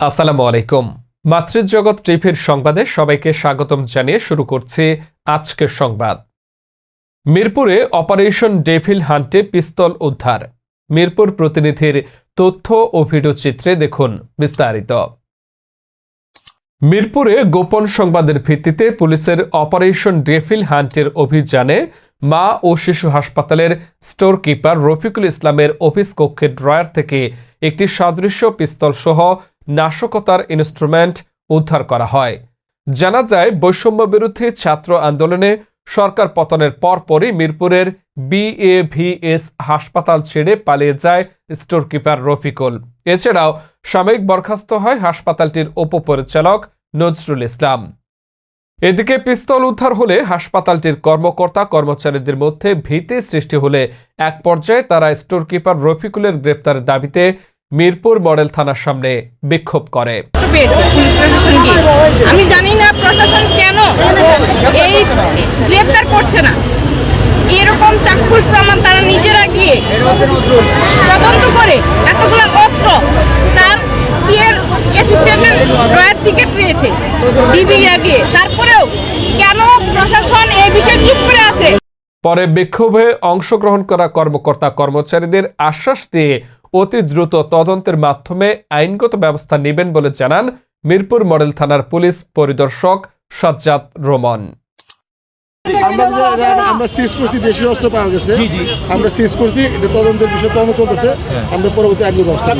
আসসালামু আলাইকুম। মাতৃজগৎ টিভির সংবাদে সবাইকে স্বাগতম জানিয়ে শুরু করছি আজকের সংবাদ। মিরপুরে অপারেশন ডেভিল হান্টে পিস্তল উদ্ধার। মিরপুর প্রতিনিধির তথ্য ও ভিডিও চিত্রে দেখুন বিস্তারিত। মিরপুরে গোপন সংবাদের ভিত্তিতে পুলিশের অপারেশন ডেভিল হান্টের অভিযানে মা ও শিশু হাসপাতালের স্টোর কিপার রফিকুল ইসলামের অফিস কক্ষের ড্রয়ার থেকে একটি সাদৃশ্য পিস্তল সহ নাশকতার ইনস্ট্রুমেন্ট উদ্ধার করা হয়। জানা যায়, বৈষম্য বিরোধী ছাত্র আন্দোলনে সরকার পতনের পরপরই মিরপুরের বিএভিএস হাসপাতাল ছেড়ে পালিয়ে যায় স্টোর কিপার রফিকুল। এছাড়াও সাময়িক বরখাস্ত হয় হাসপাতালটির উপপরিচালক নজরুল ইসলাম। এদিকে পিস্তল উদ্ধার হলে হাসপাতালটির কর্মকর্তা কর্মচারীদের মধ্যে ভীতি সৃষ্টি হলে এক পর্যায়ে তারা স্টোর কিপার রফিকুলের গ্রেপ্তারের দাবিতে মিরপুর মডেল থানার সামনে বিক্ষোভ করে। আমি জানি না প্রশাসন কেন এই গ্রেফতার করছে না। এরকম চাক্ষুষ প্রমাণ তারা নিজেরা গিয়ে তদন্ত করে এতগুলো অস্ত্র তার ইয়ের অ্যাসিস্ট্যান্টের ড্রয়ার থেকে পেয়েছে ডিবিরা গিয়ে তারপরেও কেন প্রশাসন এই বিষয়ে চুপ করে আছে? পরে বিক্ষোভে অংশগ্রহণ করা কর্মকর্তা কর্মচারীদের আশ্বাস দিয়ে অতি দ্রুত তদন্তের মাধ্যমে আইনগত ব্যবস্থা নেবেন বলে জানান মিরপুর মডেল থানার পুলিশ পরিদর্শক সজ্জাদ রোমন। আমরা সিজ করছি দেশীয় অস্ত্র পাওয়া গেছে। আমরা সিজ করছি এটা তদন্তের বিষয় তদন্ত চলতেছে। আমরা পরবর্তী আইনি ব্যবস্থা।